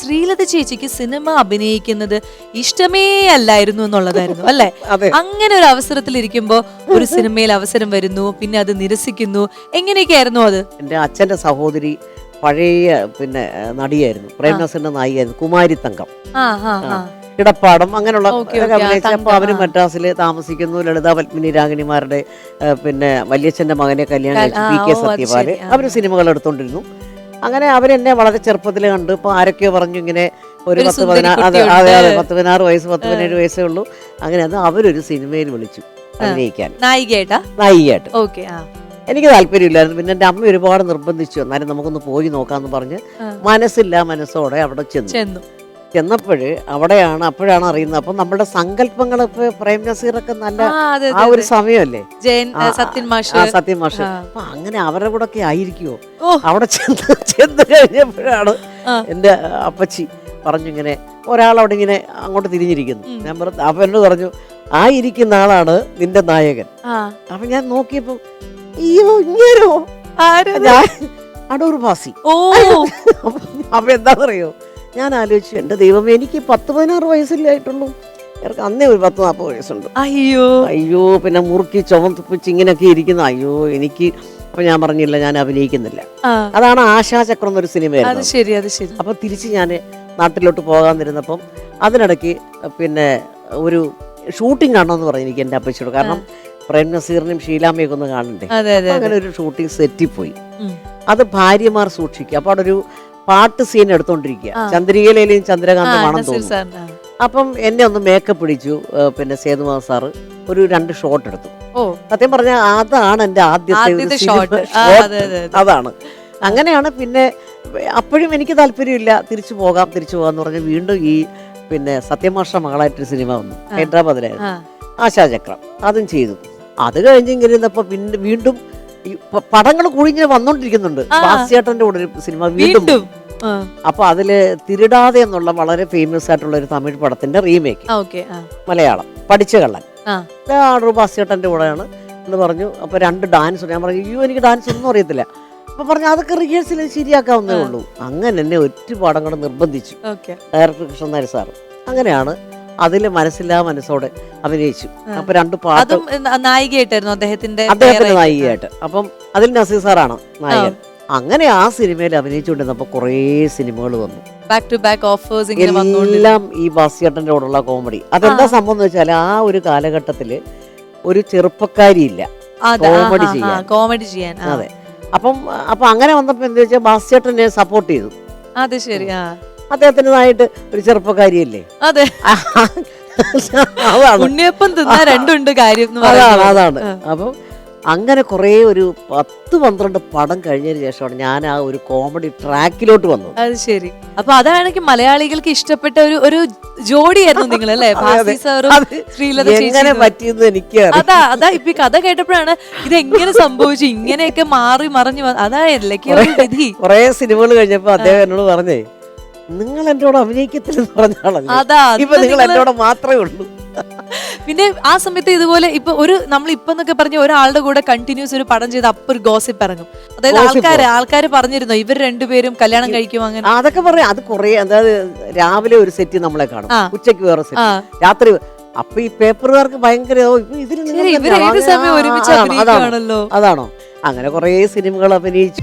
ശ്രീലത ചേച്ചിക്ക് സിനിമ അഭിനയിക്കുന്നത് ഇഷ്ടമേ അല്ലായിരുന്നു എന്നുള്ളതായിരുന്നു അല്ലെ? അങ്ങനെ ഒരു അവസരത്തിൽ ഇരിക്കുമ്പോ ഒരു സിനിമയിൽ അവസരം വരുന്നു പിന്നെ അത് നിരസിക്കുന്നു. എങ്ങനെയൊക്കെയായിരുന്നു അത്? എന്റെ അച്ഛന്റെ സഹോദരി പഴയ പിന്നെ നടിയായിരുന്നു. പ്രേംനസറിന്റെ നായികയായിരുന്നു. കുമാരി തങ്കം. കിടപ്പാടം അങ്ങനെയുള്ള അഭിനയിച്ചപ്പോൾ അവർ. മദ്രാസിൽ താമസിക്കുന്നു. ലളിത പത്മിനി രാഗിണിമാരുടെ പിന്നെ വല്യച്ഛന്റെ മകനെ കല്യാണം കഴിച്ചു പി കെ സത്യപാൽ അവർ അവർ സിനിമകൾ എടുത്തോണ്ടിരുന്നു അങ്ങനെ അവരെന്നെ വളരെ ചെറുപ്പത്തിൽ കണ്ടു. ഇപ്പൊ ആരൊക്കെയോ പറഞ്ഞു ഇങ്ങനെ ഒരു പത്ത് പതിനാറ് അതെ അതെ അതെ പത്ത് പതിനാറ് വയസ്സ് പത്ത് പതിനേഴ് വയസ്സേ ഉള്ളൂ. അങ്ങനെ അത് അവരൊരു സിനിമയിൽ വിളിച്ചു അഭിനയിക്കാൻ. നായികയായിട്ടാ? നായികയായിട്ട്. ഓക്കെ ആ. എനിക്ക് താല്പര്യമില്ലായിരുന്നു. പിന്നെ എന്റെ അമ്മ ഒരുപാട് നിർബന്ധിച്ചു. എന്നാലും നമുക്കൊന്ന് പോയി നോക്കാന്ന് പറഞ്ഞ്. മനസ്സില്ല മനസ്സോടെ അവിടെ ചെന്നു. ചെന്നു ചെന്നപ്പോഴ് അവിടെയാണ് അപ്പോഴാണ് അറിയുന്നത്. അപ്പൊ നമ്മുടെ സങ്കല്പങ്ങൾ ഇപ്പൊ പ്രേം നസീറൊക്കെ നല്ല ആ ഒരു. സമയമല്ലേ? സത്യൻ മാഷ്. അപ്പൊ അങ്ങനെ അവരുടെ കൂടെ ഒക്കെ ആയിരിക്കുമോ അവിടെ ചെന്ന് ചെന്ന് കഴിഞ്ഞപ്പോഴാണ് എന്റെ എന്റെ അപ്പച്ചി പറഞ്ഞു ഇങ്ങനെ ഒരാൾ അവിടെ ഇങ്ങനെ അങ്ങോട്ട് തിരിഞ്ഞിരിക്കുന്നു. ഞാൻ പറഞ്ഞു എന്നോട് പറഞ്ഞു ആ ഇരിക്കുന്ന ആളാണ് നിന്റെ നായകൻ. അപ്പൊ ഞാൻ നോക്കിയപ്പോ അയ്യോ ഇങ്ങനോ അടൂർ ഭാസി. ഓ. അപ്പൊ- അപ്പൊ എന്താണെന്നറിയോ ഞാൻ ആലോചിച്ചു എന്റെ ദൈവം എനിക്ക് പത്ത് പതിനാറ് വയസ്സില്ലായിട്ടുള്ളൂ ഇവർക്ക് അന്നേ ഒരു പത്ത് നാൽപ്പത് വയസ്സുണ്ട്. അയ്യോ. അയ്യോ പിന്നെ മുറുക്കി ചുമത്തിപ്പിച്ച് ഇങ്ങനെയൊക്കെ ഇരിക്കുന്ന അയ്യോ എനിക്ക് അപ്പൊ ഞാൻ പറഞ്ഞില്ല ഞാൻ അഭിനയിക്കുന്നില്ല. അതാണ് ആശാചക്രം എന്നൊരു സിനിമയായിരുന്നു ശരി അത് ശരി. അപ്പൊ തിരിച്ച് ഞാൻ നാട്ടിലോട്ട് പോകാന്നിരുന്നപ്പം അതിനിടയ്ക്ക് പിന്നെ ഒരു ഷൂട്ടിംഗ് കാണണമെന്ന് പറഞ്ഞു എനിക്ക് എന്റെ അപ്പച്ചിയോട്. കാരണം പ്രേം നസീറിനും ഷീലാമ്മയൊക്കെ ഒന്ന് കാണണ്ടേ? അങ്ങനെ ഒരു ഷൂട്ടിംഗ് സെറ്റിൽ പോയി. അത് ഭാര്യമാർ സൂക്ഷിക്കുക. അപ്പൊ അവിടെ ഒരു പാട്ട് സീൻ എടുത്തോണ്ടിരിക്കുക. ചന്ദ്രികയിലേയും ചന്ദ്രകാന്തമാണെന്ന് തോന്നുന്നു. അപ്പം എന്നെ ഒന്ന് മേക്കപ്പ് പിടിച്ചു പിന്നെ സേതുമാധ സാറ് ഒരു രണ്ട് ഷോട്ട് എടുത്തു. സത്യം പറഞ്ഞാൽ അതാണ് എന്റെ ആദ്യത്തെ ഷോട്ട് അതെ അതെ അതെ. അതാണ്. അങ്ങനെയാണ് പിന്നെ അപ്പോഴും എനിക്ക് താല്പര്യമില്ല തിരിച്ചു പോകാം തിരിച്ചു പോകാം എന്ന് പറഞ്ഞ് വീണ്ടും ഈ പിന്നെ സത്യമാഷ മകളായിട്ടൊരു സിനിമ വന്നു. ഹൈദരാബാദിലായിരുന്നു. ആശാചക്രം അതും ചെയ്തു. അത് കഴിഞ്ഞ് ഇങ്ങനെ പിന്നെ വീണ്ടും പടങ്ങൾ കുഴിഞ്ഞ് വന്നോണ്ടിരിക്കുന്നുണ്ട്. ഹാസ്യേട്ടന്റെ ബാസ്യേട്ടന്റെ കൂടെ ഒരു സിനിമ വീണ്ടും അപ്പൊ അതിൽ തിരുടാതെ എന്നുള്ള വളരെ ഫേമസ് ആയിട്ടുള്ള ഒരു തമിഴ് പടത്തിന്റെ റീമേക്ക് മലയാളം. പഠിച്ച കള്ളൻ. ആ. ബാസ്യേട്ടന്റെ കൂടെയാണ് എന്ന് പറഞ്ഞു. അപ്പൊ രണ്ട് ഡാൻസ് ഞാൻ പറഞ്ഞു അയ്യോ എനിക്ക് ഡാൻസ് ഒന്നും അറിയത്തില്ല. അപ്പൊ പറഞ്ഞു അതൊക്കെ റിഹേഴ്സൽ ശരിയാക്കാവുന്നേ ഉള്ളൂ. അങ്ങനെ എന്നെ ഒറ്റ കൂടെ നിർബന്ധിച്ചു. ഡയറക്ടർ കൃഷ്ണൻ നായർ സാറ് അങ്ങനെയാണ് അതിൽ മനസ്സില്ലാ മനസ്സോടെ അഭിനയിച്ചു. അപ്പൊ രണ്ട് പാട്ടും നായികയായിട്ടായിരുന്നു അദ്ദേഹത്തിന്റെ അദ്ദേഹത്തിന്റെ നായികയായിട്ട്. അപ്പം അതിൽ നസീർ സാറാണ് നായകൻ. അങ്ങനെ ആ സിനിമയിൽ അഭിനയിച്ചുകൊണ്ടിരുന്നപ്പോൾ കുറേ സിനിമകൾ വന്നു. ബാക്ക് ടു ബാക്ക് ഓഫേഴ്സ് ഇങ്ങനെ വന്നുകൊണ്ട് എല്ലാം ഈ ബാസ്യേട്ടന്റെ കൂടെയുള്ള കോമഡി അതെന്താ സംഭവം എന്ന് വെച്ചാൽ ആ ഒരു കാലഘട്ടത്തിൽ ഒരു ചെറുപ്പക്കാരിയില്ല കോമഡി ചെയ്യാൻ. കോമഡി ചെയ്യാൻ അതെ. അപ്പം അപ്പൊ അങ്ങനെ വന്നപ്പോ എന്താ വെച്ചാൽ ബാസ്യേട്ടനെ സപ്പോർട്ട് ചെയ്തു. അത് ശരി അദ്ദേഹത്തിന്റെതായിട്ട് ഒരു ചെറുപ്പക്കാരിയല്ലേ? അതെ. ഉണ്ണിയപ്പം തിന്നാ രണ്ടുണ്ട് കാര്യം അതാണ്. അതാണ്. അപ്പം അങ്ങനെ കുറേ ഒരു പത്ത് പന്ത്രണ്ട് പടം കഴിഞ്ഞതിന് ശേഷമാണ് ഞാൻ ആ ഒരു കോമഡി ട്രാക്കിലോട്ട് വന്നത്. അത് ശരി. അപ്പൊ അതാണെങ്കിൽ മലയാളികൾക്ക് ഇഷ്ടപ്പെട്ട ഒരു ഒരു ജോഡിയായിരുന്നു നിങ്ങൾ അല്ലേ? ഭാസി സാറും ശ്രീലത എങ്ങനെ പറ്റിയെന്ന് എനിക്ക് അതാ അതാ ഇപ്പൊ കഥ കേട്ടപ്പോഴാണ് ഇത് എങ്ങനെ സംഭവിച്ചു? ഇങ്ങനെയൊക്കെ മാറി മറിഞ്ഞു അതായല്ലേ വിധി. കുറേ സിനിമകൾ കഴിഞ്ഞപ്പോ അദ്ദേഹം എന്നോട് പറഞ്ഞേ നിങ്ങൾ എന്നോട് അഭിനയിക്കത്തില്ലെന്ന് പറഞ്ഞാണല്ലോ. അതാ ഇപ്പൊ നിങ്ങൾ എന്നോട് മാത്രമേ ഉള്ളൂ. പിന്നെ ആ സമയത്ത് ഇതുപോലെ ഇപ്പൊ ഒരു നമ്മൾ ഇപ്പൊ എന്നൊക്കെ പറഞ്ഞ ഒരാളുടെ കൂടെ കണ്ടിന്യൂസ് ഒരു പടം ചെയ്ത് അപ്പൊ ഒരു ഗോസിപ്പ് ഇറങ്ങും. അതായത് ആൾക്കാർ ആൾക്കാര് ആൾക്കാര് പറഞ്ഞിരുന്നു ഇവർ രണ്ടുപേരും കല്യാണം കഴിക്കും അങ്ങനെ? അതൊക്കെ പറയാം. അത് കുറേ അതായത് രാവിലെ ഒരു സെറ്റ് നമ്മളെ കാണും. ഉച്ചയ്ക്ക് ഉച്ചയ്ക്ക് വേറെ സെറ്റ് രാത്രി അപ്പൊ ഈ പേപ്പറുകാർക്ക് ഭയങ്കര അതാണോ? അങ്ങനെ കുറേ സിനിമകൾ അഭിനയിച്ചു